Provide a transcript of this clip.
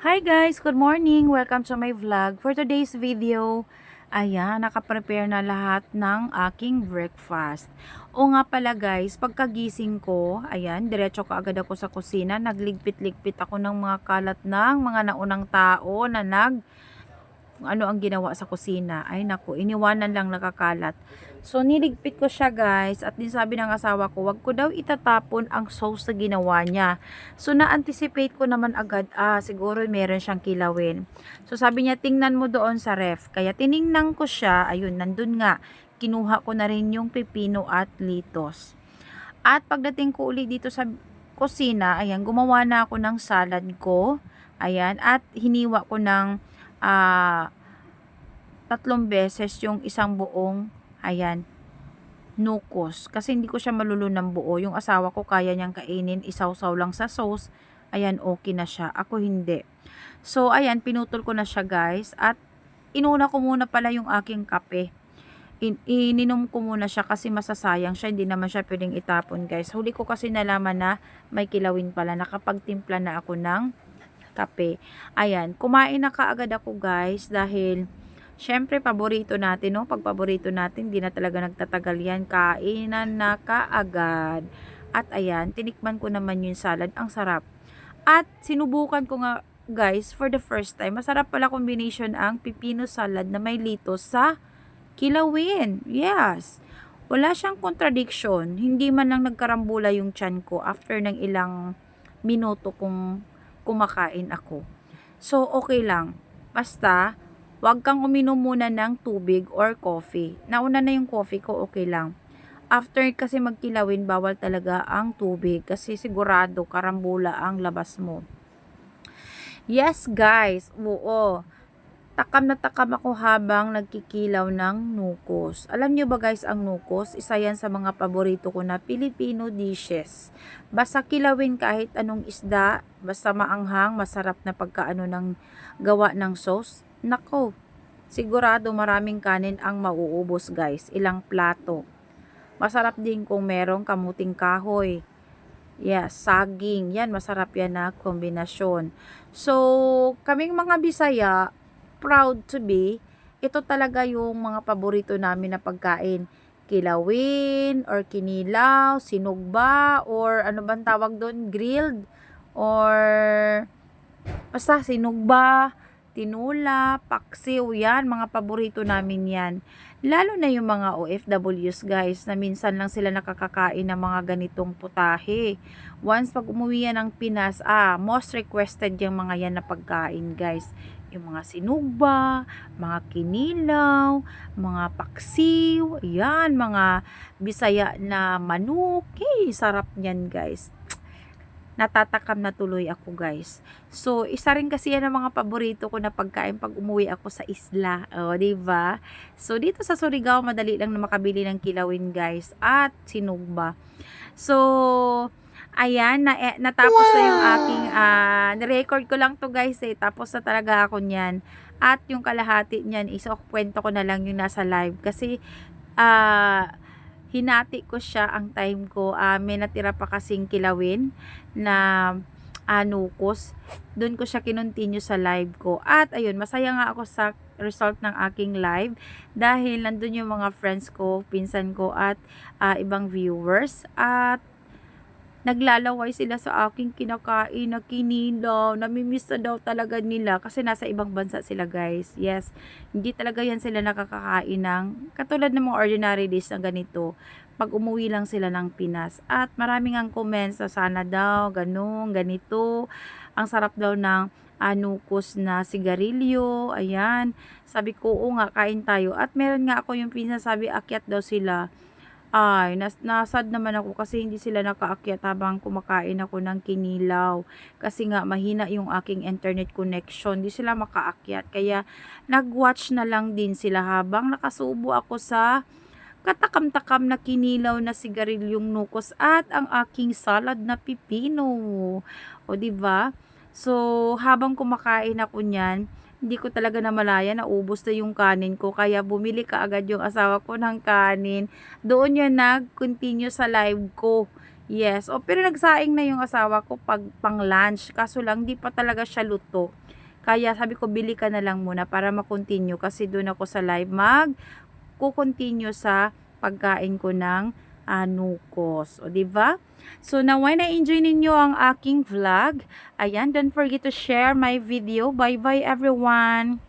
Hi guys, good morning. Welcome to my vlog. For today's video, ayan, nakaprepare na lahat ng aking breakfast. O nga pala guys, pagkagising ko, ayan, diretso ka agad ako sa kusina. Nagligpit-ligpit ako ng mga kalat ng mga naunang tao na nag kung ano ang ginawa sa kusina. Ay naku, iniwanan lang nakakalat. So niligpit ko siya guys at din sabi ng asawa ko, wag ko daw itatapon ang sauce na ginawa niya. So na-anticipate ko naman agad, ah siguro meron siyang kilawin. So sabi niya, tingnan mo doon sa ref. Kaya tiningnan ko siya, ayun, nandun nga. Kinuha ko na rin yung pepino at litos. At pagdating ko uli dito sa kusina, ayan, gumawa na ako ng salad ko. Ayan, at hiniwa ko ng ah, tatlong beses yung isang buong, ayan, nukos. Kasi hindi ko siya malulunang buo. Yung asawa ko kaya niyang kainin, isawsaw lang sa sauce. Ayan, okay na siya. Ako hindi. So, ayan, pinutol ko na siya guys. At inuna ko muna pala yung aking kape. In, ininom ko muna siya kasi masasayang siya. Hindi naman siya pwedeng itapon guys. Huli ko kasi nalaman na may kilawin pala. Nakapagtimpla na ako ng kape. Ayan, kumain na kaagad ako guys dahil syempre paborito natin, no? Pag paborito natin, di na talaga nagtatagal yan. Kainan na kaagad. At ayan, tinikman ko naman yung salad. Ang sarap. At sinubukan ko nga guys for the first time. Masarap pala combination ang pipino salad na may litos sa kilawin. Yes. Wala siyang contradiction. Hindi man lang nagkarambula yung chan ko after ng ilang minuto kung kumakain ako. So, okay lang. Basta, wag kang uminom muna ng tubig or coffee. Nauna na yung coffee ko, okay lang. After kasi magkilawin, bawal talaga ang tubig kasi sigurado karambula ang labas mo. Yes, guys. Oo. Takam na takam ako habang nagkikilaw ng nukos. Alam nyo ba guys, ang nukos, isa yan sa mga paborito ko na Filipino dishes. Basta kilawin kahit anong isda, basta maanghang, masarap na pagkaano ng gawa ng sauce. Nako, sigurado maraming kanin ang mauubos guys. Ilang plato. Masarap din kung merong kamuting kahoy. Yes, saging. Yan, masarap yan na kombinasyon. So, kaming mga Bisaya, proud to be, ito talaga yung mga paborito namin na pagkain. Kilawin, or kinilaw, sinugba, or ano bang tawag doon, grilled, or basta sinugba, tinula, paksiw, yan, mga paborito namin yan. Lalo na yung mga OFWs guys, na minsan lang sila nakakakain ng mga ganitong putahe. Once pag umuwi yan ng Pinas, ah, most requested yung mga yan na pagkain guys yung mga sinugba, mga kinilaw, mga paksiw, yan, mga bisaya na manok. Eh, sarap niyan guys. Natatakam na tuloy ako guys. So, isa rin kasi yan ang mga paborito ko na pagkain pag umuwi ako sa isla. O, oh, ba diba? So, dito sa Surigao, madali lang na makabili ng kilawin guys. At sinugba. So, Ayan, na, eh, natapos wow. na yung aking, uh, nirecord ko lang to guys eh, tapos na talaga ako niyan. At yung kalahati niyan, isa kwento ko na lang yung nasa live. Kasi, uh, hinati ko siya ang time ko. Uh, may natira pa kasing kilawin na anukos. Doon ko siya kinontinue sa live ko. At ayun, masaya nga ako sa result ng aking live dahil nandun yung mga friends ko, pinsan ko at uh, ibang viewers. At naglalaway sila sa aking kinakain na. Namimiss na daw talaga nila kasi nasa ibang bansa sila guys. Yes, hindi talaga yan sila nakakakain ng katulad ng mga ordinary days na ganito. Pag umuwi lang sila ng Pinas. At maraming ang comments na sana daw, ganun, ganito. Ang sarap daw ng anukos na sigarilyo. Ayan. Sabi ko, oo nga, kain tayo. At meron nga ako yung pinasabi, akyat daw sila ay, nas nasad naman ako kasi hindi sila nakaakyat habang kumakain ako ng kinilaw. Kasi nga mahina yung aking internet connection. Hindi sila makaakyat. Kaya nagwatch na lang din sila habang nakasubo ako sa katakam-takam na kinilaw na sigarilyong nukos at ang aking salad na pipino. O di ba? So, habang kumakain ako niyan, hindi ko talaga namalaya na ubos na yung kanin ko. Kaya bumili ka agad yung asawa ko ng kanin. Doon yan nag-continue sa live ko. Yes, o pero nagsaing na yung asawa ko pag pang lunch. Kaso lang, di pa talaga siya luto. Kaya sabi ko, bili ka na lang muna para makontinue. Kasi doon ako sa live mag kukontinue sa pagkain ko ng anukos. O, di ba? So, naway na-enjoy ninyo ang aking vlog. Ayan, don't forget to share my video. Bye-bye everyone!